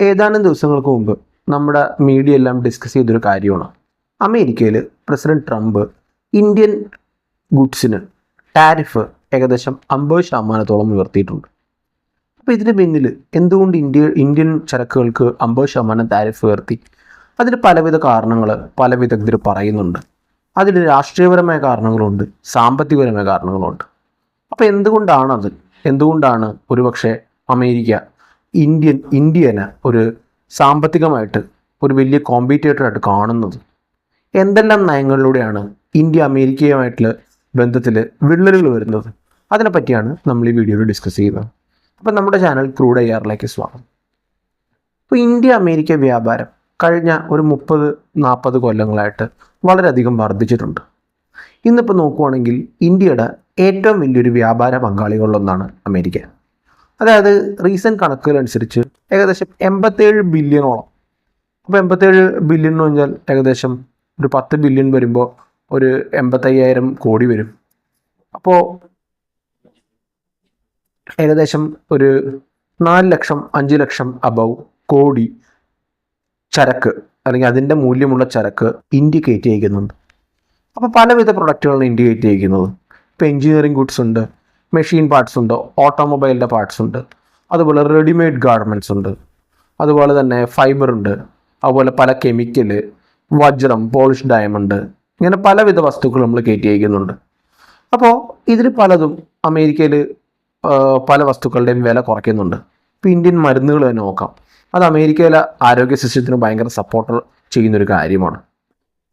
ഏതാനും ദിവസങ്ങൾക്ക് മുമ്പ് നമ്മുടെ മീഡിയ എല്ലാം ഡിസ്കസ് ചെയ്തൊരു കാര്യമാണ്. അമേരിക്കയിൽ പ്രസിഡന്റ് ട്രംപ് ഇന്ത്യൻ ഗുഡ്സിന് ടാരിഫ് ഏകദേശം അമ്പത് ശതമാനത്തോളം ഉയർത്തിയിട്ടുണ്ട്. അപ്പോൾ ഇതിന് പിന്നിൽ എന്തുകൊണ്ട് ഇന്ത്യ ഇന്ത്യൻ ചരക്കുകൾക്ക് അമ്പത് ശതമാനം താരിഫ് ഉയർത്തി? അതിന് പലവിധ കാരണങ്ങൾ പല വിദഗ്ധർ പറയുന്നുണ്ട്. അതിന് രാഷ്ട്രീയപരമായ കാരണങ്ങളുണ്ട് സാമ്പത്തികപരമായ കാരണങ്ങളുണ്ട്. അപ്പോൾ എന്തുകൊണ്ടാണ് അത് എന്തുകൊണ്ടാണ് ഒരുപക്ഷെ അമേരിക്ക ഇന്ത്യൻ ഇന്ത്യനെ ഒരു സാമ്പത്തികമായിട്ട് ഒരു വലിയ കോമ്പറ്റേറ്ററായിട്ട് കാണുന്നത്. എന്തെല്ലാം നയങ്ങളിലൂടെയാണ് ഇന്ത്യ അമേരിക്കയുമായിട്ടുള്ള ബന്ധത്തിൽ വിള്ളലുകൾ വരുന്നത്? അതിനെപ്പറ്റിയാണ് നമ്മൾ ഈ വീഡിയോയിൽ ഡിസ്കസ് ചെയ്യുന്നത്. അപ്പം നമ്മുടെ ചാനൽ ക്രൂഡ് അയ്യാറിലേക്ക് സ്വാഗതം. അപ്പോൾ ഇന്ത്യ അമേരിക്ക വ്യാപാരം കഴിഞ്ഞ ഒരു മുപ്പത് നാൽപ്പത് കൊല്ലങ്ങളായിട്ട് വളരെയധികം വർദ്ധിച്ചിട്ടുണ്ട്. ഇന്നിപ്പോൾ നോക്കുവാണെങ്കിൽ ഇന്ത്യയുടെ ഏറ്റവും വലിയൊരു വ്യാപാര പങ്കാളികളിലൊന്നാണ് അമേരിക്ക. അതായത് റീസെന്റ് കണക്കുകൾ അനുസരിച്ച് ഏകദേശം എൺപത്തേഴ് ബില്യണോളം. അപ്പോൾ എൺപത്തേഴ് ബില്യൺ എന്ന് പറഞ്ഞാൽ ഏകദേശം ഒരു പത്ത് ബില്യൺ വരുമ്പോൾ ഒരു എൺപത്തയ്യായിരം കോടി വരും. അപ്പോൾ ഏകദേശം ഒരു നാല് ലക്ഷം അഞ്ച് ലക്ഷം അബവ് കോടി ചരക്ക് അല്ലെങ്കിൽ അതിന്റെ മൂല്യമുള്ള ചരക്ക് ഇന്ത്യ കയറ്റി അയക്കുന്നുണ്ട് അപ്പോൾ പലവിധ പ്രൊഡക്റ്റുകളാണ് ഇന്ത്യ കയറ്റി അയക്കുന്നത് ഇപ്പോൾ എഞ്ചിനീയറിംഗ് ഗുഡ്സ് ഉണ്ട്. മെഷീൻ പാർട്സ് ഉണ്ട് ഓട്ടോമൊബൈലിന്റെ പാർട്സ് ഉണ്ട് അതുപോലെ റെഡിമെയ്ഡ് ഗാർമെന്റ്സ് ഉണ്ട് അതുപോലെ തന്നെ ഫൈബർ ഉണ്ട് അതുപോലെ പല കെമിക്കൽ വജ്രം പോളിഷ് ഡയമണ്ട് ഇങ്ങനെ പലവിധ വസ്തുക്കൾ നമ്മൾ കയറ്റി അയക്കുന്നുണ്ട്. അപ്പോൾ ഇതിൽ പലതും അമേരിക്കയിൽ പല വസ്തുക്കളുടെയും വില കുറയ്ക്കുന്നുണ്ട്. ഇപ്പോൾ ഇന്ത്യൻ മരുന്നുകൾ തന്നെ നോക്കാം. അത് അമേരിക്കയിലെ ആരോഗ്യ സിസ്റ്റത്തിന് ഭയങ്കര സപ്പോർട്ട് ചെയ്യുന്നൊരു കാര്യമാണ്.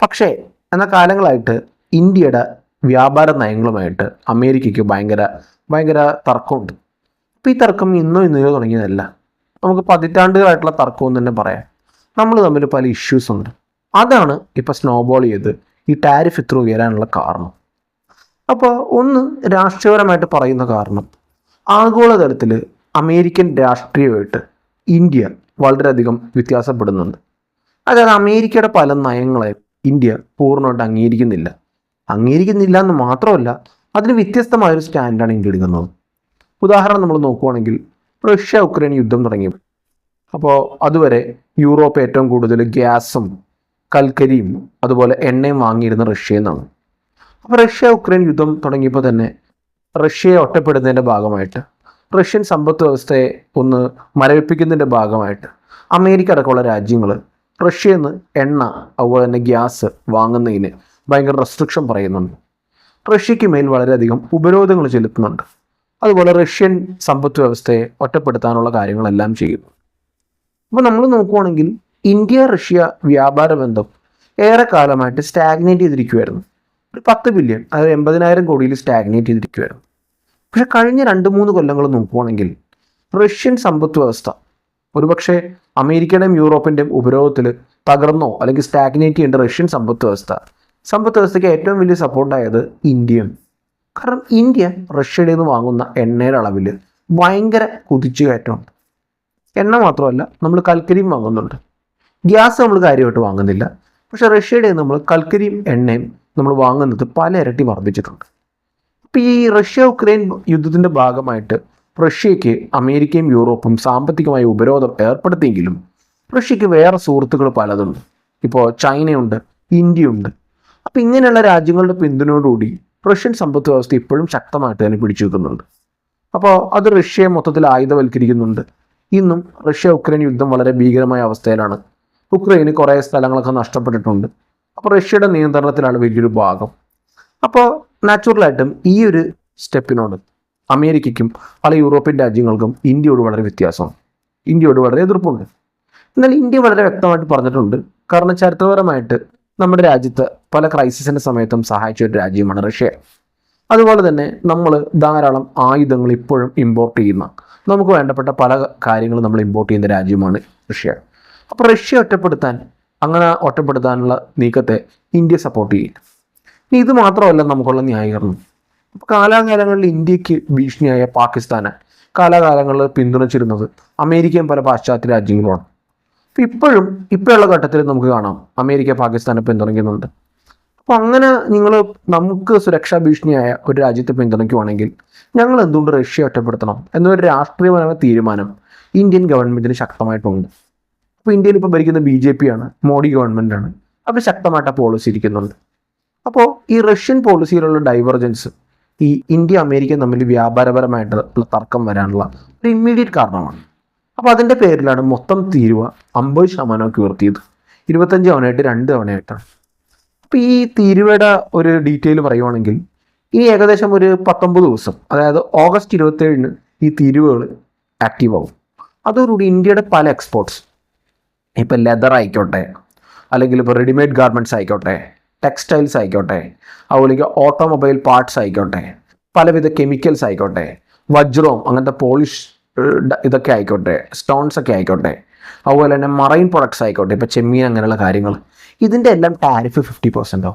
പക്ഷേ എന്ന കാലങ്ങളായിട്ട് ഇന്ത്യയുടെ വ്യാപാര നയങ്ങളുമായിട്ട് അമേരിക്കയ്ക്ക് ഭയങ്കര ഭയങ്കര തർക്കമുണ്ട്. അപ്പോൾ ഈ തർക്കം ഇന്നോ ഇന്നോ തുടങ്ങിയതല്ല. നമുക്ക് പതിറ്റാണ്ടുകളായിട്ടുള്ള തർക്കം എന്ന് തന്നെ പറയാം. നമ്മൾ തമ്മിൽ പല ഇഷ്യൂസ് ഉണ്ട്. അതാണ് ഇപ്പോൾ സ്നോബോൾ ചെയ്ത് ഈ ടാരിഫ് ഇത്ര ഉയരാനുള്ള കാരണം. അപ്പോൾ ഒന്ന് രാഷ്ട്രീയപരമായിട്ട് പറയുന്ന കാരണം. ആഗോളതലത്തിൽ അമേരിക്കൻ രാഷ്ട്രീയമായിട്ട് ഇന്ത്യ വളരെയധികം വ്യത്യാസപ്പെടുന്നുണ്ട്. അതായത് അമേരിക്കയുടെ പല നയങ്ങളെ ഇന്ത്യ പൂർണമായിട്ട് അംഗീകരിക്കുന്നില്ല. അംഗീകരിക്കുന്നില്ല എന്ന് മാത്രമല്ല അതിന് വ്യത്യസ്തമായൊരു സ്റ്റാൻഡാണ് ഇന്ത്യ എടുക്കുന്നത് ഉദാഹരണം നമ്മൾ നോക്കുവാണെങ്കിൽ റഷ്യ ഉക്രൈൻ യുദ്ധം തുടങ്ങി അപ്പോൾ അതുവരെ യൂറോപ്പ് ഏറ്റവും കൂടുതൽ ഗ്യാസും കൽക്കരിയും അതുപോലെ എണ്ണയും വാങ്ങിയിരുന്ന റഷ്യയിൽ നിന്നാണ് അപ്പോൾ റഷ്യ ഉക്രൈൻ യുദ്ധം തുടങ്ങിയപ്പോൾ തന്നെ റഷ്യയെ ഒറ്റപ്പെടുന്നതിന്റെ ഭാഗമായിട്ട് റഷ്യൻ സമ്പദ് വ്യവസ്ഥയെ ഒന്ന് മരവിപ്പിക്കുന്നതിന്റെ ഭാഗമായിട്ട് അമേരിക്ക അടക്കമുള്ള രാജ്യങ്ങൾ റഷ്യയിൽ നിന്ന് എണ്ണ അതുപോലെ തന്നെ ഗ്യാസ് വാങ്ങുന്നതിന് ഭയങ്കര റെസ്ട്രിക്ഷൻ പറയുന്നുണ്ട്. റഷ്യയ്ക്ക് മേൽ വളരെയധികം ഉപരോധങ്ങൾ ചെലുത്തുന്നുണ്ട്. അതുപോലെ റഷ്യൻ സമ്പദ് വ്യവസ്ഥയെ ഒറ്റപ്പെടുത്താനുള്ള കാര്യങ്ങളെല്ലാം ചെയ്യുന്നു. അപ്പോൾ നമ്മൾ നോക്കുവാണെങ്കിൽ ഇന്ത്യ റഷ്യ വ്യാപാര ബന്ധം ഏറെ കാലമായിട്ട് സ്റ്റാഗ്നേറ്റ് ചെയ്തിരിക്കുമായിരുന്നു ഒരു പത്ത് ബില്യൺ അതായത് എൺപതിനായിരം കോടിയിൽ സ്റ്റാഗ്നേറ്റ് ചെയ്തിരിക്കുമായിരുന്നു പക്ഷെ കഴിഞ്ഞ രണ്ട് മൂന്ന് കൊല്ലങ്ങൾ നോക്കുവാണെങ്കിൽ റഷ്യൻ സമ്പദ് വ്യവസ്ഥ ഒരുപക്ഷെ അമേരിക്കയുടെയും യൂറോപ്പിന്റെയും ഉപരോധത്തിൽ തകർന്നോ അല്ലെങ്കിൽ സ്റ്റാഗ്നേറ്റ് ചെയ്യേണ്ട റഷ്യൻ സമ്പദ് വ്യവസ്ഥ സമ്പദ് വ്യവസ്ഥയ്ക്ക് ഏറ്റവും വലിയ സപ്പോർട്ടായത് ഇന്ത്യയാണ്. കാരണം ഇന്ത്യ റഷ്യയിൽ നിന്ന് വാങ്ങുന്ന എണ്ണയുടെ അളവിൽ ഭയങ്കര കുതിച്ചു കയറ്റമുണ്ട് എണ്ണ മാത്രമല്ല നമ്മൾ കൽക്കരിയും വാങ്ങുന്നുണ്ട്. ഗ്യാസ് നമ്മൾ കാര്യമായിട്ട് വാങ്ങുന്നില്ല. പക്ഷേ റഷ്യയുടെ നമ്മൾ കൽക്കരിയും എണ്ണയും നമ്മൾ വാങ്ങുന്നത് പല ഇരട്ടി വർദ്ധിച്ചിട്ടുണ്ട്. അപ്പോൾ ഈ റഷ്യ ഉക്രൈൻ യുദ്ധത്തിന്റെ ഭാഗമായിട്ട് റഷ്യയ്ക്ക് അമേരിക്കയും യൂറോപ്പും സാമ്പത്തികമായ ഉപരോധം ഏർപ്പെടുത്തിയെങ്കിലും റഷ്യയ്ക്ക് വേറെ സുഹൃത്തുക്കൾ പലതുണ്ട്. ഇപ്പോൾ ചൈനയുണ്ട് ഇന്ത്യയുണ്ട് അപ്പോൾ ഇങ്ങനെയുള്ള രാജ്യങ്ങളുടെ പിന്തുണയോടുകൂടി റഷ്യൻ സമ്പദ് വ്യവസ്ഥ ഇപ്പോഴും ശക്തമായിട്ട് തന്നെ പിടിച്ചു നിൽക്കുന്നുണ്ട്. അപ്പോൾ അത് റഷ്യയെ മൊത്തത്തിൽ ആയുധവൽക്കരിക്കുന്നുണ്ട്. ഇന്നും റഷ്യ ഉക്രൈൻ യുദ്ധം വളരെ ഭീകരമായ അവസ്ഥയിലാണ്. ഉക്രൈന് കുറേ സ്ഥലങ്ങളൊക്കെ നഷ്ടപ്പെട്ടിട്ടുണ്ട്. അപ്പോൾ റഷ്യയുടെ നിയന്ത്രണത്തിലാണ് വലിയൊരു ഭാഗം. അപ്പോൾ നാച്ചുറലായിട്ടും ഈ ഒരു സ്റ്റെപ്പിനോട് അമേരിക്കയ്ക്കും പല യൂറോപ്യൻ രാജ്യങ്ങൾക്കും ഇന്ത്യയോട് വളരെ വ്യത്യാസമാണ്. ഇന്ത്യയോട് വളരെ എതിർപ്പുണ്ട്. എന്നാൽ ഇന്ത്യ വളരെ വ്യക്തമായിട്ട് പറഞ്ഞിട്ടുണ്ട്. കാരണം ചരിത്രപരമായിട്ട് നമ്മുടെ രാജ്യത്ത് പല ക്രൈസിസിന്റെ സമയത്തും സഹായിച്ച ഒരു രാജ്യമാണ് റഷ്യ. അതുപോലെ തന്നെ നമ്മൾ ധാരാളം ആയുധങ്ങൾ ഇപ്പോഴും ഇമ്പോർട്ട് ചെയ്യുന്ന നമുക്ക് വേണ്ടപ്പെട്ട പല കാര്യങ്ങളും നമ്മൾ ഇമ്പോർട്ട് ചെയ്യുന്ന രാജ്യമാണ് റഷ്യ. അപ്പോൾ റഷ്യ ഒറ്റപ്പെടുത്താൻ അങ്ങനെ ഒറ്റപ്പെടുത്താനുള്ള നീക്കത്തെ ഇന്ത്യ സപ്പോർട്ട് ചെയ്യും. ഇനി ഇത് മാത്രമല്ല നമുക്കുള്ള ന്യായീകരണം. അപ്പോൾ കാലാകാലങ്ങളിൽ ഇന്ത്യയ്ക്ക് ഭീഷണിയായ പാകിസ്ഥാനെ കാലാകാലങ്ങളിൽ പിന്തുണച്ചിരുന്നത് അമേരിക്കയും പല പാശ്ചാത്യ രാജ്യങ്ങളുമാണ് ഇപ്പോഴും ഇപ്പോഴുള്ള ഘട്ടത്തിൽ നമുക്ക് കാണാം. അമേരിക്ക പാകിസ്ഥാനെ പിന്തുണയ്ക്കുന്നുണ്ട്. അപ്പോൾ അങ്ങനെ നിങ്ങൾ നമുക്ക് സുരക്ഷാ ഭീഷണിയായ ഒരു രാജ്യത്തെ പിന്തുണയ്ക്കുവാണെങ്കിൽ ഞങ്ങൾ എന്തുകൊണ്ട് റഷ്യ ഒറ്റപ്പെടുത്തണം എന്നൊരു രാഷ്ട്രീയപരമായ തീരുമാനം ഇന്ത്യൻ ഗവൺമെന്റിന് ശക്തമായിട്ടുണ്ട്. അപ്പോൾ ഇന്ത്യയിൽ ഇപ്പോൾ ഭരിക്കുന്ന ബി ജെ പി ആണ് മോഡി ഗവൺമെന്റ് ആണ് അവർ ശക്തമായിട്ട് പോളിസി ഇരിക്കുന്നുണ്ട്. അപ്പോൾ ഈ റഷ്യൻ പോളിസിയിലുള്ള ഡൈവർജൻസ് ഈ ഇന്ത്യ അമേരിക്ക തമ്മിൽ വ്യാപാരപരമായിട്ടുള്ള തർക്കം വരാനുള്ള ഒരു ഇമ്മീഡിയറ്റ് കാരണമാണ്. അപ്പോൾ അതിന്റെ പേരിലാണ് മൊത്തം തീരുവ അമ്പത് ശതമാനമൊക്കെ ഉയർത്തിയത്. ഇരുപത്തഞ്ച് തവണയായിട്ട് രണ്ട് തവണയായിട്ടാണ്. അപ്പോൾ ഈ തീരുവയുടെ ഒരു ഡീറ്റെയിൽ പറയുവാണെങ്കിൽ ഈ ഏകദേശം ഒരു പത്തൊമ്പത് ദിവസം അതായത് ഓഗസ്റ്റ് ഇരുപത്തേഴിന് ഈ തീരുവകൾ ആക്റ്റീവ് ആവും. അതോടുകൂടി ഇന്ത്യയുടെ പല എക്സ്പോർട്ട്സ് ഇപ്പം ലെതർ ആയിക്കോട്ടെ അല്ലെങ്കിൽ ഇപ്പോൾ റെഡിമെയ്ഡ് ഗാർമെന്റ്സ് ആയിക്കോട്ടെ ടെക്സ്റ്റൈൽസ് ആയിക്കോട്ടെ അതുപോലെ ഓട്ടോമൊബൈൽ പാർട്സ് ആയിക്കോട്ടെ പലവിധ കെമിക്കൽസ് ആയിക്കോട്ടെ വജ്രവും അങ്ങനത്തെ പോളിഷ് ഇതൊക്കെ ആയിക്കോട്ടെ സ്റ്റോൺസ് ഒക്കെ ആയിക്കോട്ടെ. അതുപോലെ തന്നെ മറൈൻ പ്രൊഡക്ട്സ് ആയിക്കോട്ടെ ഇപ്പോൾ ചെമ്മീൻ അങ്ങനെയുള്ള കാര്യങ്ങൾ. ഇതിന്റെ എല്ലാം ടാരിഫ് ഫിഫ്റ്റി പെർസെന്റോ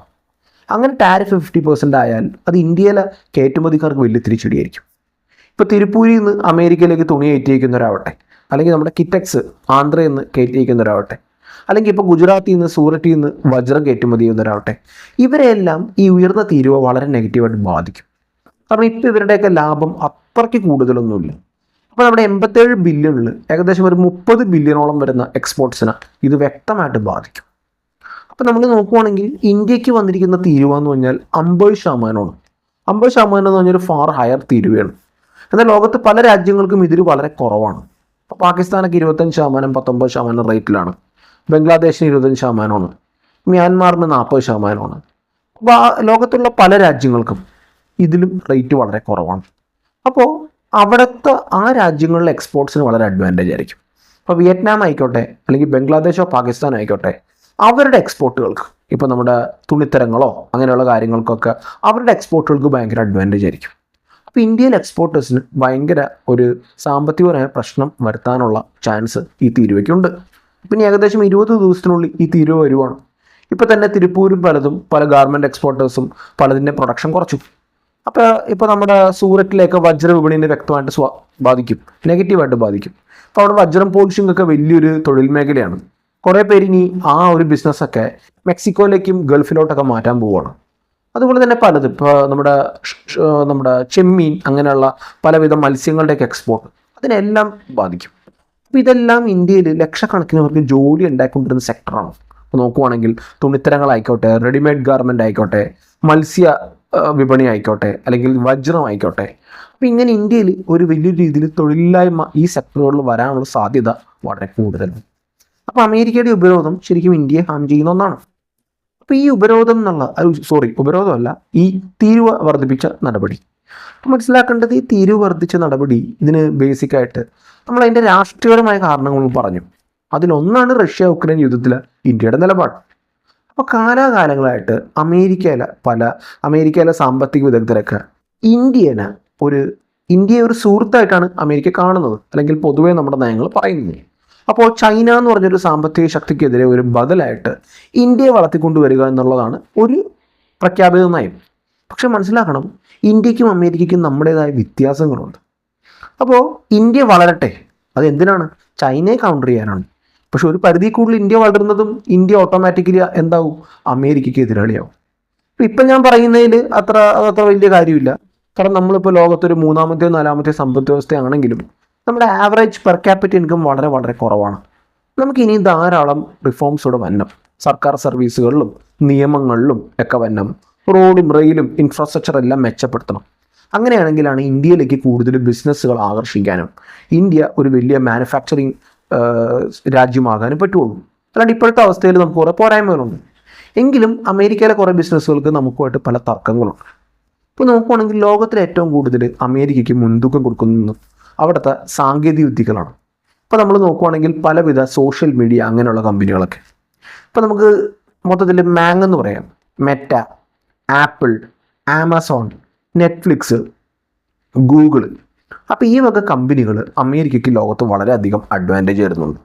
അങ്ങനെ ടാരിഫ് ഫിഫ്റ്റി പെർസെന്റ് ആയാൽ അത് ഇന്ത്യയിലെ കയറ്റുമതിക്കാർക്ക് വലിയ തിരിച്ചടിയായിരിക്കും. ഇപ്പോൾ തിരുപ്പൂരിൽ നിന്ന് അമേരിക്കയിലേക്ക് തുണി കയറ്റിയിരിക്കുന്നവരാവട്ടെ അല്ലെങ്കിൽ നമ്മുടെ കിറ്റക്സ് ആന്ധ്രയിൽ നിന്ന് കയറ്റിയിരിക്കുന്നവരാവട്ടെ അല്ലെങ്കിൽ ഇപ്പോൾ ഗുജറാത്തിൽ നിന്ന് സൂററ്റിൽ നിന്ന് വജ്രം കയറ്റുമതി ചെയ്യുന്നവരാവട്ടെ ഇവരെല്ലാം ഈ ഉയർന്ന തീരുവ വളരെ നെഗറ്റീവായിട്ട് ബാധിക്കും. കാരണം ഇപ്പോൾ ഇവരുടെയൊക്കെ ലാഭം അത്രയ്ക്ക് കൂടുതലൊന്നുമില്ല. അപ്പോൾ നമ്മുടെ എൺപത്തേഴ് ബില്യണിൽ ഏകദേശം ഒരു മുപ്പത് ബില്യണോളം വരുന്ന എക്സ്പോർട്സിനെ ഇത് വ്യക്തമായിട്ട് ബാധിക്കും. അപ്പോൾ നമ്മൾ നോക്കുവാണെങ്കിൽ ഇന്ത്യയ്ക്ക് വന്നിരിക്കുന്ന തീരുവ എന്ന് പറഞ്ഞാൽ അമ്പത് ശതമാനമാണ്. അമ്പത് ശതമാനം എന്ന് പറഞ്ഞാൽ ഫാർ ഹയർ തീരുവയാണ്. എന്നാൽ ലോകത്ത് പല രാജ്യങ്ങൾക്കും ഇതിൽ വളരെ കുറവാണ്. അപ്പോൾ പാകിസ്ഥാനൊക്കെ ഇരുപത്തഞ്ച് ശതമാനം പത്തൊമ്പത് ശതമാനം റേറ്റിലാണ്. ബംഗ്ലാദേശിന് ഇരുപത്തഞ്ച് ശതമാനമാണ്. മ്യാൻമാറിന് നാൽപ്പത് ശതമാനമാണ്. അപ്പോൾ ലോകത്തുള്ള പല രാജ്യങ്ങൾക്കും ഇതിലും റേറ്റ് വളരെ കുറവാണ്. അപ്പോൾ അവിടുത്തെ ആ രാജ്യങ്ങളിലെ എക്സ്പോർട്സിന് വളരെ അഡ്വാന്റേജ് ആയിരിക്കും. ഇപ്പോൾ വിയറ്റ്നാം ആയിക്കോട്ടെ അല്ലെങ്കിൽ ബംഗ്ലാദേശോ പാകിസ്ഥാനോ ആയിക്കോട്ടെ അവരുടെ എക്സ്പോർട്ടുകൾക്ക് ഇപ്പോൾ നമ്മുടെ തുണിത്തരങ്ങളോ അങ്ങനെയുള്ള കാര്യങ്ങൾക്കൊക്കെ അവരുടെ എക്സ്പോർട്ടുകൾക്ക് ഭയങ്കര അഡ്വാന്റേജ് ആയിരിക്കും. അപ്പോൾ ഇന്ത്യയിൽ എക്സ്പോർട്ടേഴ്സിന് ഭയങ്കര ഒരു സാമ്പത്തികപരമായ പ്രശ്നം വരുത്താനുള്ള ചാൻസ് ഈ തീരുവയ്ക്കുണ്ട്. പിന്നെ ഏകദേശം ഇരുപത് ദിവസത്തിനുള്ളിൽ ഈ തീരുവ വരുവാണ്. ഇപ്പോൾ തന്നെ തിരുപ്പൂരും പലതും പല ഗാർമെന്റ് എക്സ്പോർട്ടേഴ്സും പലതിന്റെ പ്രൊഡക്ഷൻ കുറച്ചു. അപ്പോൾ ഇപ്പോൾ നമ്മുടെ സൂററ്റിലേക്ക് വജ്ര വിപണീനെ വ്യക്തമായിട്ട് സ്വാ ബാധിക്കും. നെഗറ്റീവായിട്ട് ബാധിക്കും. അപ്പോൾ അവിടെ വജ്രം പോളിഷിംഗ് ഒക്കെ വലിയൊരു തൊഴിൽ മേഖലയാണ്. കുറേ പേര് ഇനി ആ ഒരു ബിസിനസ്സൊക്കെ മെക്സിക്കോയിലേക്കും ഗൾഫിലോട്ടൊക്കെ മാറ്റാൻ പോവുകയാണ് അതുപോലെ തന്നെ പലത്. ഇപ്പോൾ നമ്മുടെ നമ്മുടെ ചെമ്മീൻ അങ്ങനെയുള്ള പലവിധ മത്സ്യങ്ങളുടെയൊക്കെ എക്സ്പോർട്ട് അതിനെല്ലാം ബാധിക്കും. അപ്പോൾ ഇതെല്ലാം ഇന്ത്യയിൽ ലക്ഷക്കണക്കിന് അവർക്ക് ജോലി ഉണ്ടാക്കിക്കൊണ്ടിരുന്ന സെക്ടറാണ് അപ്പോൾ നോക്കുവാണെങ്കിൽ തുണിത്തരങ്ങളായിക്കോട്ടെ റെഡിമെയ്ഡ് ഗാർമെന്റ് ആയിക്കോട്ടെ മത്സ്യ വിപണി ആയിക്കോട്ടെ അല്ലെങ്കിൽ വജ്രം ആയിക്കോട്ടെ. അപ്പോൾ ഇങ്ങനെ ഇന്ത്യയിൽ ഒരു വലിയ രീതിയിൽ തൊഴിലില്ലായ്മ ഈ സെക്ടറുകളിൽ വരാനുള്ള സാധ്യത വളരെ കൂടുതലാണ്. അപ്പോൾ അമേരിക്കയുടെ ഉപരോധം ശരിക്കും ഇന്ത്യയെ ഹാം ചെയ്യുന്ന ഒന്നാണ്. അപ്പോൾ ഈ ഉപരോധം എന്നുള്ള സോറി ഉപരോധമല്ല ഈ തീരുവ വർദ്ധിപ്പിച്ച നടപടി. മനസ്സിലാക്കേണ്ടത് ഈ തീരുവ വർദ്ധിച്ച നടപടി ഇതിന് ബേസിക്കായിട്ട് നമ്മൾ അതിന്റെ രാഷ്ട്രീയപരമായ കാരണങ്ങൾ പറഞ്ഞു. അതിലൊന്നാണ് റഷ്യ ഉക്രൈൻ യുദ്ധത്തിലെ ഇന്ത്യയുടെ നിലപാട്. അപ്പോൾ കാലാകാലങ്ങളായിട്ട് അമേരിക്കയിലെ പല അമേരിക്കയിലെ സാമ്പത്തിക വിദഗ്ധരൊക്കെ ഇന്ത്യനെ ഒരു ഇന്ത്യയെ ഒരു സുഹൃത്തായിട്ടാണ് അമേരിക്ക കാണുന്നത് അല്ലെങ്കിൽ പൊതുവേ നമ്മുടെ നയങ്ങൾ പറയുന്നത്. അപ്പോൾ ചൈന എന്ന് പറഞ്ഞൊരു സാമ്പത്തിക ശക്തിക്കെതിരെ ഒരു ബദലായിട്ട് ഇന്ത്യയെ വളർത്തിക്കൊണ്ടുവരിക എന്നുള്ളതാണ് ഒരു പ്രഖ്യാപിത നയം. പക്ഷെ മനസ്സിലാക്കണം ഇന്ത്യക്കും അമേരിക്കയ്ക്കും നമ്മുടേതായ വ്യത്യാസങ്ങളുണ്ട്. അപ്പോൾ ഇന്ത്യ വളരട്ടെ അത് എന്തിനാണ് ചൈനയെ കൗണ്ടർ ചെയ്യാനാണ്. പക്ഷെ ഒരു പരിധി കൂടുതൽ ഇന്ത്യ വളരുന്നതും ഇന്ത്യ ഓട്ടോമാറ്റിക്കലി എന്താവും? അമേരിക്കയ്ക്ക് എതിരാളിയാവും. ഇപ്പം ഞാൻ പറയുന്നതിൽ അത്ര അത്ര വലിയ കാര്യമില്ല. കാരണം നമ്മളിപ്പോൾ ലോകത്തൊരു മൂന്നാമത്തെയോ നാലാമത്തെയോ സമ്പദ് വ്യവസ്ഥയാണെങ്കിലും നമ്മുടെ ആവറേജ് പെർ ക്യാപിറ്റൽ ഇൻകം വളരെ വളരെ കുറവാണ്. നമുക്ക് ഇനി ധാരാളം റിഫോംസ് ഇവിടെ വന്നം സർക്കാർ സർവീസുകളിലും നിയമങ്ങളിലും ഒക്കെ വന്നം റോഡും റെയിലും ഇൻഫ്രാസ്ട്രക്ചർ എല്ലാം മെച്ചപ്പെടുത്തണം. അങ്ങനെയാണെങ്കിലാണ് ഇന്ത്യയിലേക്ക് കൂടുതൽ ബിസിനസ്സുകൾ ആകർഷിക്കാനും ഇന്ത്യ ഒരു വലിയ മാനുഫാക്ചറിങ് രാജ്യമാകാനും പറ്റുള്ളൂ. അല്ലാണ്ട് ഇപ്പോഴത്തെ അവസ്ഥയിൽ നമുക്ക് കുറേ പോരായ്മകളുണ്ട്. എങ്കിലും അമേരിക്കയിലെ കുറേ ബിസിനസ്സുകൾക്ക് നമുക്കുമായിട്ട് പല തർക്കങ്ങളുണ്ട്. ഇപ്പോൾ നോക്കുവാണെങ്കിൽ ലോകത്തിലെ ഏറ്റവും കൂടുതൽ അമേരിക്കയ്ക്ക് മുൻതൂക്കം കൊടുക്കുന്നത് അവിടുത്തെ സാങ്കേതിക വിദ്യകളാണ്. ഇപ്പോൾ നമ്മൾ നോക്കുവാണെങ്കിൽ പലവിധ സോഷ്യൽ മീഡിയ അങ്ങനെയുള്ള കമ്പനികളൊക്കെ. ഇപ്പോൾ നമുക്ക് മൊത്തത്തിൽ മാങ് എന്ന് പറയാം. Meta Apple Amazon Netflix Google അപ്പോൾ ഈ വക കമ്പനികൾ അമേരിക്കയ്ക്ക് ലോകത്ത് വളരെയധികം അഡ്വാന്റേജ് തരുന്നുണ്ട്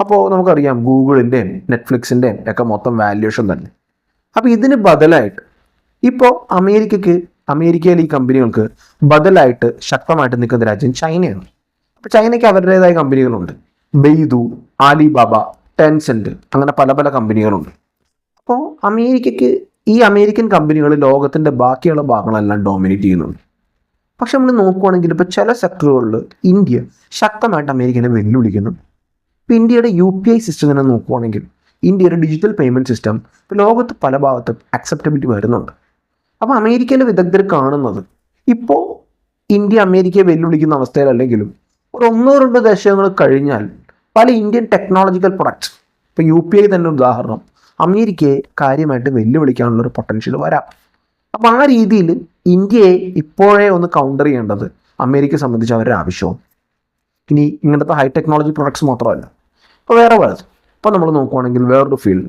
അപ്പോൾ നമുക്കറിയാം ഗൂഗിളിന്റെയും നെറ്റ്ഫ്ലിക്സിന്റെയും ഒക്കെ മൊത്തം വാല്യുവേഷൻ തന്നെ. അപ്പോൾ ഇതിന് ബദലായിട്ട് ഇപ്പോൾ അമേരിക്കയ്ക്ക് അമേരിക്കയിലെ ഈ കമ്പനികൾക്ക് ബദലായിട്ട് ശക്തമായിട്ട് നിൽക്കുന്ന രാജ്യം ചൈനയാണ്. അപ്പോൾ ചൈനയ്ക്ക് അവരുടേതായ കമ്പനികളുണ്ട്. ബെയ്തു ആലിബാബ ടെൻസെന്റ് അങ്ങനെ പല പല കമ്പനികളുണ്ട്. അപ്പോൾ അമേരിക്കയ്ക്ക് ഈ അമേരിക്കൻ കമ്പനികൾ ലോകത്തിന്റെ ബാക്കിയുള്ള ഭാഗങ്ങളെല്ലാം ഡോമിനേറ്റ് ചെയ്യുന്നുണ്ട്. പക്ഷെ നമ്മൾ നോക്കുവാണെങ്കിൽ ഇപ്പോൾ ചില സെക്ടറുകളിൽ ഇന്ത്യ ശക്തമായിട്ട് അമേരിക്കനെ വെല്ലുവിളിക്കുന്നു. ഇപ്പോൾ ഇന്ത്യയുടെ യു പി ഐ സിസ്റ്റം തന്നെ നോക്കുവാണെങ്കിൽ ഇന്ത്യയുടെ ഡിജിറ്റൽ പേയ്മെന്റ് സിസ്റ്റം ലോകത്ത് പല ഭാഗത്തും അക്സെപ്റ്റബിലിറ്റി വരുന്നുണ്ട്. അപ്പോൾ അമേരിക്കയിലെ വിദഗ്ധർ കാണുന്നത് ഇപ്പോൾ ഇന്ത്യ അമേരിക്കയെ വെല്ലുവിളിക്കുന്ന അവസ്ഥയിലല്ലെങ്കിലും ഒരു ഒന്നോ രണ്ടോ ദശകങ്ങൾ കഴിഞ്ഞാൽ പല ഇന്ത്യൻ ടെക്നോളജിക്കൽ പ്രൊഡക്ട്സ് ഇപ്പോൾ യു പി ഐ തന്നെ ഉദാഹരണം അമേരിക്കയെ കാര്യമായിട്ട് വെല്ലുവിളിക്കാനുള്ള ഒരു പൊട്ടൻഷ്യൽ വരാം. അപ്പം ആ രീതിയിൽ ഇന്ത്യയെ ഇപ്പോഴേ ഒന്ന് കൗണ്ടർ ചെയ്യേണ്ടത് അമേരിക്കയെ സംബന്ധിച്ച് അവരുടെ ആവശ്യവും. ഇനി ഇങ്ങനത്തെ ഹൈ ടെക്നോളജി പ്രൊഡക്ട്സ് മാത്രമല്ല. ഇപ്പോൾ വേറെ വേറെ ഇപ്പോൾ നമ്മൾ നോക്കുവാണെങ്കിൽ വേറൊരു ഫീൽഡ്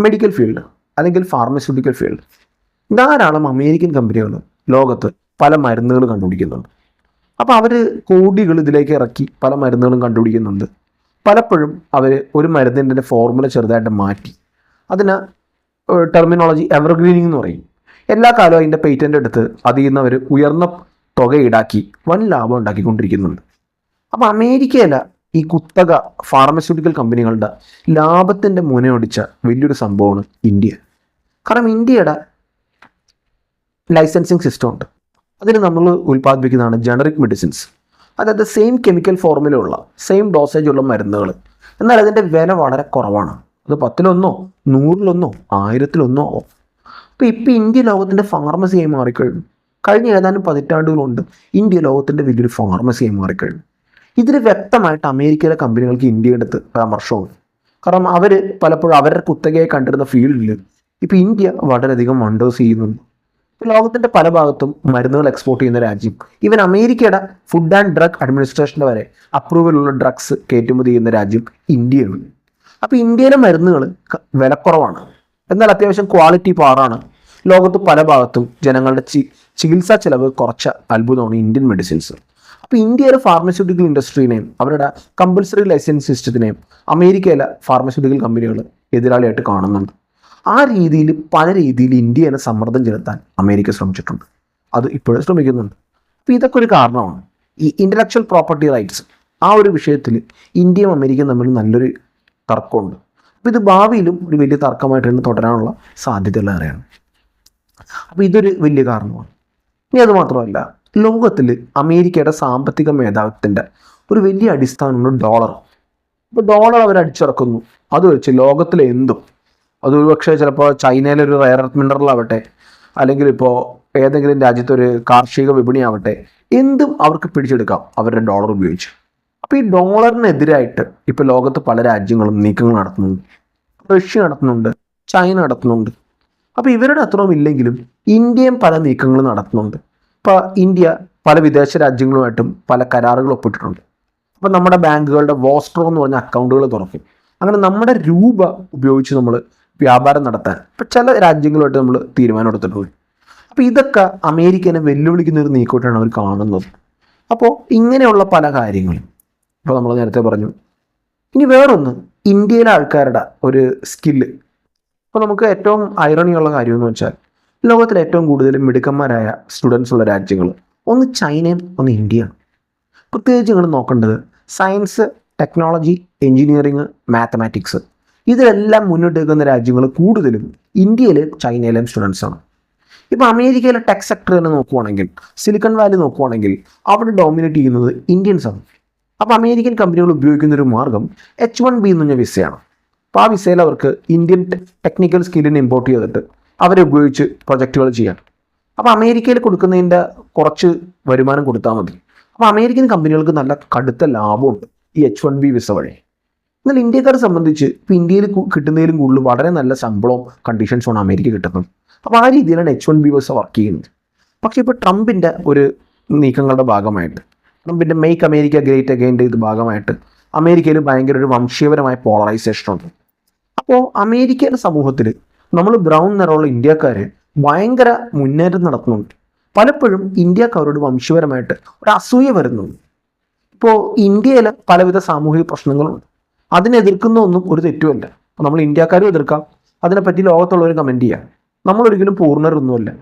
മെഡിക്കൽ ഫീൽഡ് അല്ലെങ്കിൽ ഫാർമസ്യൂട്ടിക്കൽ ഫീൽഡ് ധാരാളം അമേരിക്കൻ കമ്പനികൾ ലോകത്ത് പല മരുന്നുകൾ കണ്ടുപിടിക്കുന്നുണ്ട്. അപ്പോൾ അവർ കോടികൾ ഇതിലേക്ക് ഇറക്കി പല മരുന്നുകളും കണ്ടുപിടിക്കുന്നുണ്ട്. പലപ്പോഴും അവർ ഒരു മരുന്നിന്റെ ഫോർമുല ചെറുതായിട്ട് മാറ്റി. അതിന് ടെർമിനോളജി എവർഗ്രീനിങ് എന്ന് പറയും. എല്ലാ കാലവും അതിന്റെ പേറ്റന്റ് എടുത്ത് അതിൽ നിന്ന് അവർ ഉയർന്ന തുക ഈടാക്കി വൻ ലാഭം ഉണ്ടാക്കിക്കൊണ്ടിരിക്കുന്നുണ്ട്. അപ്പോൾ അമേരിക്കയിലെ ഈ കുത്തക ഫാർമസ്യൂട്ടിക്കൽ കമ്പനികളുടെ ലാഭത്തിന്റെ മുനയൊടിച്ച വലിയൊരു സംഭവമാണ് ഇന്ത്യ. കാരണം ഇന്ത്യയുടെ ലൈസൻസിങ് സിസ്റ്റം ഉണ്ട്. അതിന് നമ്മൾ ഉൽപ്പാദിപ്പിക്കുന്നതാണ് ജനറിക് മെഡിസിൻസ് അതായത് സെയിം കെമിക്കൽ ഫോർമുലയുള്ള സെയിം ഡോസേജ് ഉള്ള മരുന്നുകൾ. എന്നാൽ അതിന്റെ വില വളരെ കുറവാണ്. അത് പത്തിലൊന്നോ നൂറിലൊന്നോ ആയിരത്തിലൊന്നോ ആവും അപ്പോൾ ഇപ്പോൾ ഇന്ത്യ ലോകത്തിന്റെ ഫാർമസിയായി മാറിക്കഴിഞ്ഞു. കഴിഞ്ഞ ഏതാനും പതിറ്റാണ്ടുകളുണ്ട് ഇന്ത്യ ലോകത്തിന്റെ വലിയൊരു ഫാർമസിയായി മാറിക്കഴിഞ്ഞു. ഇതിൽ വ്യക്തമായിട്ട് അമേരിക്കയിലെ കമ്പനികൾക്ക് ഇന്ത്യയുടെ അടുത്ത് പരാമർശമുണ്ട് കാരണം അവർ പലപ്പോഴും അവരുടെ കുത്തകയായി കണ്ടിരുന്ന ഫീൽഡിൽ ഇപ്പോൾ ഇന്ത്യ വളരെയധികം വണ്ടേഴ്സ് ചെയ്യുന്നുണ്ട്. ഇപ്പോൾ ലോകത്തിന്റെ പല ഭാഗത്തും മരുന്നുകൾ എക്സ്പോർട്ട് ചെയ്യുന്ന രാജ്യം. ഇവൻ അമേരിക്കയുടെ ഫുഡ് ആൻഡ് ഡ്രഗ് അഡ്മിനിസ്ട്രേഷന്റെ വരെ അപ്രൂവലുള്ള ഡ്രഗ്സ് കയറ്റുമതി ചെയ്യുന്ന രാജ്യം ഇന്ത്യയാണ്. അപ്പോൾ ഇന്ത്യയിലെ മരുന്നുകൾ വിലക്കുറവാണ്. എന്നാൽ അത്യാവശ്യം ക്വാളിറ്റി പാറാണ് ലോകത്ത് പല ഭാഗത്തും ജനങ്ങളുടെ ചി ചികിത്സാ ചെലവ് കുറച്ച അത്ഭുതമാണ് ഇന്ത്യൻ മെഡിസിൻസ് അപ്പോൾ ഇന്ത്യയിലെ ഫാർമസ്യൂട്ടിക്കൽ ഇൻഡസ്ട്രീനെയും അവരുടെ കമ്പൽസറി ലൈസൻസ് സിസ്റ്റത്തിനെയും അമേരിക്കയിലെ ഫാർമസ്യൂട്ടിക്കൽ കമ്പനികൾ എതിരാളിയായിട്ട് കാണുന്നുണ്ട്. ആ രീതിയിൽ പല രീതിയിൽ ഇന്ത്യനെ സമ്മർദ്ദം ചെലുത്താൻ അമേരിക്ക ശ്രമിച്ചിട്ടുണ്ട്. അത് ഇപ്പോഴും ശ്രമിക്കുന്നുണ്ട്. അപ്പോൾ ഇതൊക്കെ ഒരു കാരണമാണ്. ഈ ഇന്റലക്ച്വൽ പ്രോപ്പർട്ടി റൈറ്റ്സ് ആ ഒരു വിഷയത്തിൽ ഇന്ത്യയും അമേരിക്കയും തമ്മിൽ നല്ലൊരു തർക്കമുണ്ട്. അപ്പോൾ ഇത് ഭാവിയിലും ഒരു വലിയ തർക്കമായിട്ട് തന്നെ തുടരാനുള്ള സാധ്യതകളേറെയാണ്. അപ്പോൾ ഇതൊരു വലിയ കാരണമാണ്. ഇനി അത് മാത്രമല്ല ലോകത്തിൽ അമേരിക്കയുടെ സാമ്പത്തിക മേധാവിത്വത്തിന്റെ ഒരു വലിയ അടിസ്ഥാനമാണ് ഡോളർ ഇപ്പോൾ ഡോളർ അവർ അടിച്ചിറക്കുന്നു. അത് വെച്ച് ലോകത്തിലെ എന്തും അത് ഒരുപക്ഷെ ചിലപ്പോൾ ചൈനയിലെ ഒരു റയർ എർത്ത് മിനറൽ ആവട്ടെ അല്ലെങ്കിൽ ഇപ്പോൾ ഏതെങ്കിലും രാജ്യത്തൊരു കാർഷിക വിപണിയാവട്ടെ എന്തും അവർക്ക് പിടിച്ചെടുക്കാം അവരുടെ ഡോളർ ഉപയോഗിച്ച്. അപ്പോൾ ഈ ഡോളറിനെതിരായിട്ട് ഇപ്പോൾ ലോകത്ത് പല രാജ്യങ്ങളും നീക്കങ്ങൾ നടത്തുന്നുണ്ട്. റഷ്യ നടത്തുന്നുണ്ട് ചൈന നടത്തുന്നുണ്ട്. അപ്പോൾ ഇവരുടെ അത്രയും ഇല്ലെങ്കിലും ഇന്ത്യയും പല നീക്കങ്ങൾ നടത്തുന്നുണ്ട്. ഇപ്പോൾ ഇന്ത്യ പല വിദേശ രാജ്യങ്ങളുമായിട്ടും പല കരാറുകൾ ഒപ്പിട്ടിട്ടുണ്ട്. അപ്പോൾ നമ്മുടെ ബാങ്കുകളുടെ വോസ്ട്രോ എന്ന് പറഞ്ഞ അക്കൗണ്ടുകൾ തുറക്കും. അങ്ങനെ നമ്മുടെ രൂപ ഉപയോഗിച്ച് നമ്മൾ വ്യാപാരം നടത്താൻ ഇപ്പം ചില രാജ്യങ്ങളുമായിട്ട് നമ്മൾ തീരുമാനം എടുത്തിട്ടുണ്ട്. അപ്പോൾ ഇതൊക്കെ അമേരിക്കനെ വെല്ലുവിളിക്കുന്ന ഒരു നീക്കോട്ടാണ് അവർ കാണുന്നത്. അപ്പോൾ ഇങ്ങനെയുള്ള പല കാര്യങ്ങളും ഇപ്പോൾ നമ്മൾ നേരത്തെ പറഞ്ഞു. ഇനി വേറൊന്ന് ഇന്ത്യയിലെ ആൾക്കാരുടെ ഒരു സ്കില്ല്. ഇപ്പോൾ നമുക്ക് ഏറ്റവും ഐറണിയുള്ള കാര്യം എന്ന് വെച്ചാൽ ലോകത്തിലെ ഏറ്റവും കൂടുതൽ മിടുക്കന്മാരായ സ്റ്റുഡൻസ് ഉള്ള രാജ്യങ്ങൾ ഒന്ന് ചൈനയും ഒന്ന് ഇന്ത്യയാണ് പ്രത്യേകിച്ച് നിങ്ങൾ നോക്കേണ്ടത് സയൻസ് ടെക്നോളജി എഞ്ചിനീയറിങ് മാത്തമാറ്റിക്സ് ഇതിലെല്ലാം മുന്നോട്ട് നിൽക്കുന്ന രാജ്യങ്ങൾ കൂടുതലും ഇന്ത്യയിലെയും ചൈനയിലെയും സ്റ്റുഡൻസാണ് ഇപ്പോൾ അമേരിക്കയിലെ ടെക് സെക്ടർ തന്നെ നോക്കുവാണെങ്കിൽ സിലിക്കൺ വാലി നോക്കുവാണെങ്കിൽ അവിടെ ഡോമിനേറ്റ് ചെയ്യുന്നത് ഇന്ത്യൻസാണ് അപ്പോൾ അമേരിക്കൻ കമ്പനികൾ ഉപയോഗിക്കുന്ന ഒരു മാർഗം എച്ച് വൺ ബി എന്ന് പറഞ്ഞ വിസയാണ് അപ്പോൾ ആ വിസയിൽ അവർക്ക് ഇന്ത്യൻ ടെക്നിക്കൽ സ്കില്ലിനെ ഇമ്പോർട്ട് ചെയ്തിട്ട് അവരെ ഉപയോഗിച്ച് പ്രൊജക്റ്റുകൾ ചെയ്യാൻ. അപ്പോൾ അമേരിക്കയിൽ കൊടുക്കുന്നതിന്റെ കുറച്ച് വരുമാനം കൊടുത്താൽ മതി. അപ്പോൾ അമേരിക്കൻ കമ്പനികൾക്ക് നല്ല കടുത്ത ലാഭമുണ്ട് ഈ എച്ച് വൺ ബി വിസ വഴി. എന്നാൽ ഇന്ത്യക്കാരെ സംബന്ധിച്ച് ഇപ്പോൾ ഇന്ത്യയിൽ കിട്ടുന്നതിലും കൂടുതൽ വളരെ നല്ല ശമ്പളവും കണ്ടീഷൻസുമാണ് അമേരിക്ക കിട്ടുന്നത്. അപ്പോൾ ആ രീതിയിലാണ് H one B visa work ചെയ്യുന്നത്. പക്ഷേ ഇപ്പോൾ ട്രംപിന്റെ ഒരു നീക്കങ്ങളുടെ ഭാഗമായിട്ട് ട്രംപിന്റെ മെയ്ക്ക് അമേരിക്ക ഗ്രേറ്റ് അഗൈന്റെ ഇത് ഭാഗമായിട്ട് അമേരിക്കയിൽ ഭയങ്കര ഒരു വംശീയപരമായ പോളറൈസേഷൻ ഉണ്ട്. അപ്പോൾ അമേരിക്കയുടെ സമൂഹത്തിൽ നമ്മൾ ബ്രൗൺ നിറമുള്ള ഇന്ത്യക്കാർ ഭയങ്കര മുന്നേറ്റം നടത്തുന്നുണ്ട്. പലപ്പോഴും ഇന്ത്യക്കാരോട് വംശപരമായിട്ട് ഒരു അസൂയ വരുന്നുണ്ട്. ഇപ്പോൾ ഇന്ത്യയിൽ പലവിധ സാമൂഹിക പ്രശ്നങ്ങളുണ്ട്. അതിനെ എതിർക്കുന്ന ഒന്നും ഒരു തെറ്റുമല്ല നമ്മൾ ഇന്ത്യക്കാരും എതിർക്കാം. അതിനെപ്പറ്റി ലോകത്തുള്ളവർ കമന്റ് ചെയ്യാം. നമ്മളൊരിക്കലും പൂർണരൊന്നുമല്ല.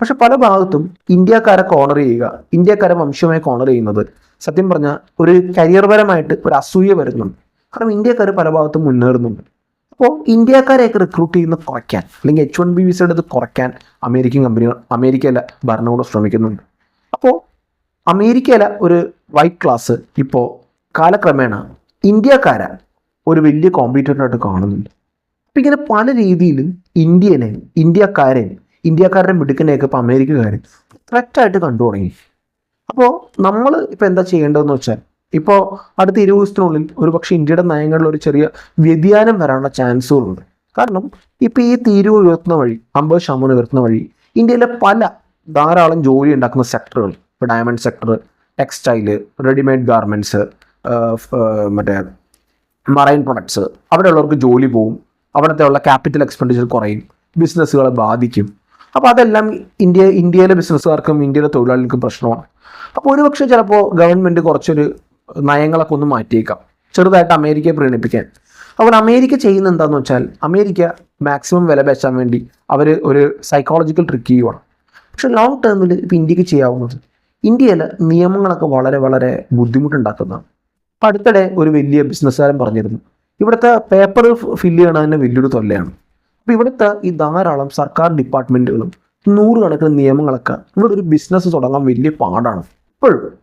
പക്ഷെ പല ഭാഗത്തും ഇന്ത്യക്കാരെ കോണർ ചെയ്യുക ഇന്ത്യക്കാരെ വംശമായി കോണർ ചെയ്യുന്നത് സത്യം പറഞ്ഞാൽ ഒരു കരിയർപരമായിട്ട് ഒരു അസൂയ വരുന്നുണ്ട്. കാരണം ഇന്ത്യക്കാർ പല ഭാഗത്തും മുന്നേറുന്നുണ്ട്. അപ്പോൾ ഇന്ത്യക്കാരെയൊക്കെ റിക്രൂട്ട് ചെയ്യുന്ന കുറയ്ക്കാൻ അല്ലെങ്കിൽ എച്ച് വൺ ബി വിസയുടെ ഇത് കുറയ്ക്കാൻ അമേരിക്കൻ കമ്പനികൾ അമേരിക്കയിലെ ഭരണകൂടം ശ്രമിക്കുന്നുണ്ട്. അപ്പോൾ അമേരിക്കയിലെ ഒരു വൈറ്റ് ക്ലാസ് ഇപ്പോൾ കാലക്രമേണ ഇന്ത്യക്കാരെ ഒരു വലിയ കോമ്പറ്റീറ്ററായിട്ട് കാണുന്നുണ്ട്. അപ്പം ഇങ്ങനെ പല രീതിയിലും ഇന്ത്യനെ ഇന്ത്യക്കാരെ ഇന്ത്യക്കാരുടെ മിടുക്കനെയൊക്കെ ഇപ്പോൾ അമേരിക്കക്കാർ ത്രെറ്റായിട്ട് കണ്ടു തുടങ്ങി അപ്പോൾ നമ്മൾ ഇപ്പോൾ എന്താ ചെയ്യേണ്ടതെന്ന് വെച്ചാൽ ഇപ്പോൾ അടുത്ത ഇരുപത് ദിവസത്തിനുള്ളിൽ ഒരു പക്ഷേ ഇന്ത്യയുടെ നയങ്ങളിൽ ഒരു ചെറിയ വ്യതിയാനം വരാനുള്ള ചാൻസുകളുണ്ട്. കാരണം ഇപ്പോൾ ഈ തീരുവ ഉയർത്തുന്ന വഴി അമ്പത് ശതമാനം ഉയർത്തുന്ന വഴി ഇന്ത്യയിലെ പല ധാരാളം ജോലി ഉണ്ടാക്കുന്ന സെക്ടറുകൾ ഇപ്പോൾ diamond sector textile readymade garments മറ്റേ മറൈൻ പ്രൊഡക്ട്സ് അവിടെയുള്ളവർക്ക് ജോലി പോവും. അവിടുത്തെ ഉള്ള ക്യാപിറ്റൽ എക്സ്പെൻഡിച്ചർ കുറയും. ബിസിനസ്സുകളെ ബാധിക്കും. അപ്പോൾ അതെല്ലാം ഇന്ത്യ ഇന്ത്യയിലെ ബിസിനസ്സുകാർക്കും ഇന്ത്യയിലെ തൊഴിലാളികൾക്കും പ്രശ്നമാണ്. അപ്പോൾ ഒരുപക്ഷെ ചിലപ്പോൾ ഗവൺമെന്റ് കുറച്ചൊരു നയങ്ങളൊക്കെ ഒന്ന് മാറ്റിയേക്കാം. ചെറുതായിട്ട് അമേരിക്കയെ പ്രീണിപ്പിക്കാൻ. അപ്പോൾ അമേരിക്ക ചെയ്യുന്ന എന്താണെന്ന് വെച്ചാൽ അമേരിക്ക മാക്സിമം വില പേശാൻ വേണ്ടി അവർ ഒരു സൈക്കോളജിക്കൽ ട്രിക്ക് ചെയ്യുവാണ്. പക്ഷെ ലോങ് ടേമിൽ ഇപ്പോൾ ഇന്ത്യയ്ക്ക് ചെയ്യാവുന്നത് ഇന്ത്യയിൽ നിയമങ്ങളൊക്കെ വളരെ വളരെ ബുദ്ധിമുട്ടുണ്ടാക്കുന്നതാണ്. അപ്പം അടുത്തിടെ ഒരു വലിയ ബിസിനസ്സുകാരൻ പറഞ്ഞിരുന്നു ഇവിടുത്തെ പേപ്പർ ഫില്ല് ചെയ്യണത് തന്നെ വലിയൊരു തൊല്ലയാണ്. അപ്പോൾ ഇവിടുത്തെ ഈ ധാരാളം സർക്കാർ ഡിപ്പാർട്ട്മെന്റുകളും നൂറുകണക്കിന് നിയമങ്ങളൊക്കെ ഇവിടെ ഒരു ബിസിനസ് തുടങ്ങാൻ വലിയ പാടാണ്. ഇപ്പോഴും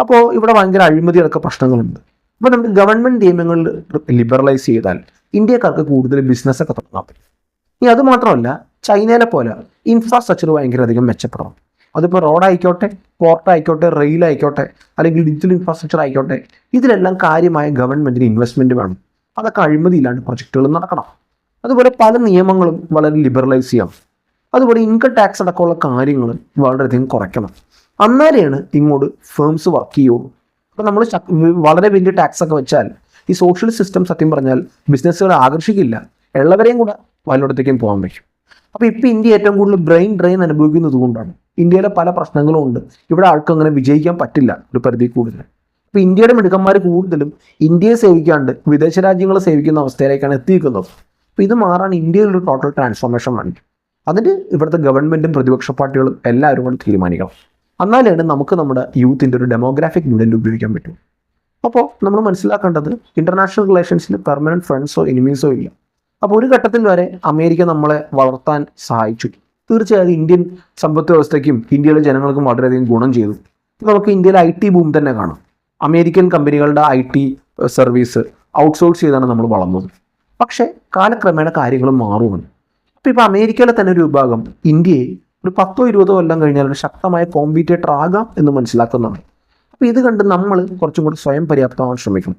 അപ്പോൾ ഇവിടെ ഭയങ്കര അഴിമതി അടക്കം പ്രശ്നങ്ങളുണ്ട്. അപ്പോൾ നമുക്ക് ഗവൺമെന്റ് നിയമങ്ങൾ ലിബറലൈസ് ചെയ്താൽ ഇന്ത്യക്കാർക്ക് കൂടുതൽ ബിസിനസ്സൊക്കെ തുടങ്ങാൻ പറ്റും. ഇനി അത് മാത്രമല്ല ചൈനയിലെ പോലെ ഇൻഫ്രാസ്ട്രക്ചർ ഭയങ്കര അധികം മെച്ചപ്പെടണം. അതിപ്പോൾ റോഡ് ആയിക്കോട്ടെ പോർട്ട് ആയിക്കോട്ടെ റെയിൽ ആയിക്കോട്ടെ അല്ലെങ്കിൽ ഡിജിറ്റൽ ഇൻഫ്രാസ്ട്രക്ചർ ആയിക്കോട്ടെ ഇതിലെല്ലാം കാര്യമായ ഗവൺമെന്റിന് ഇൻവെസ്റ്റ്മെന്റ് വേണം. അതൊക്കെ അഴിമതിയില്ലാണ്ട് പ്രൊജക്റ്റുകൾ നടക്കണം. അതുപോലെ പല നിയമങ്ങളും വളരെ ലിബറലൈസ് ചെയ്യണം. അതുപോലെ ഇൻകം ടാക്സ് അടക്കമുള്ള കാര്യങ്ങൾ വളരെയധികം കുറയ്ക്കണം. അന്നേരെയാണ് ഇങ്ങോട്ട് ഫേംസ് വർക്ക് ചെയ്യുള്ളൂ. അപ്പോൾ നമ്മൾ വളരെ വലിയ ടാക്സ് ഒക്കെ വെച്ചാൽ ഈ സോഷ്യൽ സിസ്റ്റം സത്യം പറഞ്ഞാൽ ബിസിനസ്സുകളെ ആകർഷിക്കില്ല. ഉള്ളവരെയും കൂടെ വല്ലയിടത്തേക്കും പോകാൻ പറ്റും അപ്പോൾ ഇപ്പോൾ ഇന്ത്യ ഏറ്റവും കൂടുതൽ ബ്രെയിൻ ഡ്രെയിൻ അനുഭവിക്കുന്നത് കൊണ്ടാണ്. ഇന്ത്യയിലെ പല പ്രശ്നങ്ങളും ഉണ്ട്. ഇവിടെ ആൾക്കും അങ്ങനെ വിജയിക്കാൻ പറ്റില്ല ഒരു പരിധി കൂടുതൽ. അപ്പോൾ ഇന്ത്യയുടെ മിടുക്കന്മാർ കൂടുതലും ഇന്ത്യയെ സേവിക്കാണ്ട് വിദേശ രാജ്യങ്ങളെ സേവിക്കുന്ന അവസ്ഥയിലേക്കാണ് എത്തിയിരിക്കുന്നത്. അപ്പോൾ ഇത് മാറാൻ ഇന്ത്യയിൽ ഒരു ടോട്ടൽ ട്രാൻസ്ഫോർമേഷൻ വേണ്ടി അതിന് ഇവിടുത്തെ ഗവൺമെന്റും പ്രതിപക്ഷ പാർട്ടികളും എല്ലാവരും കൂടെ തീരുമാനിക്കണം. എന്നാലാണ് നമുക്ക് നമ്മുടെ യൂത്തിന്റെ ഒരു ഡെമോഗ്രാഫിക് മൂവ്മെന്റ് ഉപയോഗിക്കാൻ പറ്റും. അപ്പോൾ നമ്മൾ മനസ്സിലാക്കേണ്ടത് ഇന്റർനാഷണൽ റിലേഷൻസിൽ പെർമനന്റ് ഫ്രണ്ട്സോ എനിമീസോ ഇല്ല. അപ്പോൾ ഒരു ഘട്ടത്തിൽ വരെ അമേരിക്ക നമ്മളെ വളർത്താൻ സഹായിച്ചു. തീർച്ചയായും ഇന്ത്യൻ സമ്പദ് വ്യവസ്ഥയ്ക്കും ഇന്ത്യയിലെ ജനങ്ങൾക്കും വളരെയധികം ഗുണം ചെയ്തു. നമുക്ക് ഇന്ത്യയിലെ ഐ ടി ബൂം തന്നെ കാണാം. അമേരിക്കൻ കമ്പനികളുടെ ഐ ടി സർവീസ് ഔട്ട്സോഴ്സ് ചെയ്താണ് നമ്മൾ വളർന്നത്. പക്ഷേ കാലക്രമേണ കാര്യങ്ങൾ മാറുമെന്ന്. അപ്പോൾ ഇപ്പോൾ അമേരിക്കയിലെ തന്നെ ഒരു വിഭാഗം ഇന്ത്യയെ ഒരു പത്തോ ഇരുപതോ കൊല്ലം കഴിഞ്ഞാൽ ഒരു ശക്തമായ കോമ്പീറ്റേറ്റർ ആകാം എന്ന് മനസ്സിലാക്കുന്നുണ്ട് അപ്പോൾ ഇത് കണ്ട് നമ്മൾ കുറച്ചും കൂടി സ്വയം പര്യാപ്തമാകാൻ ശ്രമിക്കണം.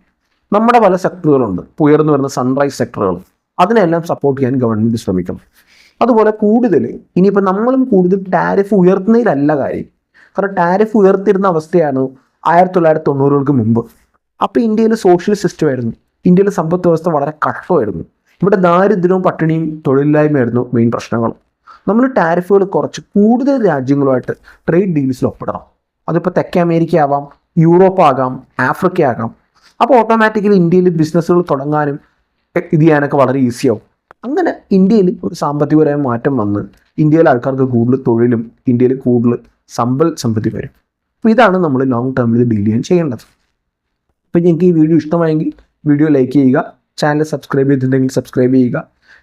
നമ്മുടെ പല സെക്ടറുകളുണ്ട്. ഉയർന്നു വരുന്ന സൺറൈസ് സെക്ടറുകൾ അതിനെല്ലാം സപ്പോർട്ട് ചെയ്യാൻ ഗവൺമെന്റ് ശ്രമിക്കണം. അതുപോലെ കൂടുതൽ ഇനിയിപ്പോൾ നമ്മളും കൂടുതൽ ടാരിഫ് ഉയർത്തുന്നതിലല്ല കാര്യം. കാരണം ടാരിഫ് ഉയർത്തിരുന്ന അവസ്ഥയാണ് ആയിരത്തി തൊള്ളായിരത്തി തൊണ്ണൂറുകൾക്ക് മുമ്പ്. അപ്പോൾ ഇന്ത്യയിലെ സോഷ്യൽ സിസ്റ്റം ആയിരുന്നു. ഇന്ത്യയിലെ സമ്പദ് വ്യവസ്ഥ വളരെ കഷ്ടമായിരുന്നു. ഇവിടെ ദാരിദ്ര്യവും പട്ടിണിയും തൊഴിലില്ലായ്മയായിരുന്നു മെയിൻ പ്രശ്നങ്ങൾ. നമ്മൾ ടാരിഫുകൾ കുറച്ച് കൂടുതൽ രാജ്യങ്ങളുമായിട്ട് ട്രേഡ് ഡീൽസിൽ ഒപ്പിടണം. അതിപ്പോൾ തെക്കേ അമേരിക്ക ആവാം യൂറോപ്പ് ആകാം ആഫ്രിക്ക ആകാം. അപ്പോൾ ഓട്ടോമാറ്റിക്കലി ഇന്ത്യയിൽ ബിസിനസ്സുകൾ തുടങ്ങാനും ഇത് ചെയ്യാനൊക്കെ വളരെ ഈസിയാവും അങ്ങനെ ഇന്ത്യയിൽ ഒരു സാമ്പത്തികപരമായ മാറ്റം വന്ന് ഇന്ത്യയിലെ ആൾക്കാർക്ക് കൂടുതൽ തൊഴിലും ഇന്ത്യയിൽ കൂടുതൽ സമ്പൽ സമ്പത്തി വരും. അപ്പോൾ ഇതാണ് നമ്മൾ ലോങ് ടേമിൽ ഡീൽ ചെയ്യാൻ ചെയ്യേണ്ടത്. അപ്പോൾ നിങ്ങൾക്ക് ഈ വീഡിയോ ഇഷ്ടമായെങ്കിൽ വീഡിയോ ലൈക്ക് ചെയ്യുക ചാനൽ സബ്സ്ക്രൈബ് ചെയ്തിട്ടുണ്ടെങ്കിൽ സബ്സ്ക്രൈബ് ചെയ്യുക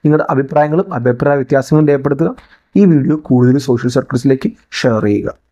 നിങ്ങളുടെ അഭിപ്രായങ്ങളും അഭിപ്രായ വ്യത്യാസങ്ങളും രേഖപ്പെടുത്തുക. ഈ വീഡിയോ കൂടുതൽ സോഷ്യൽ സർക്കിൾസിലേക്ക് ഷെയർ ചെയ്യുക.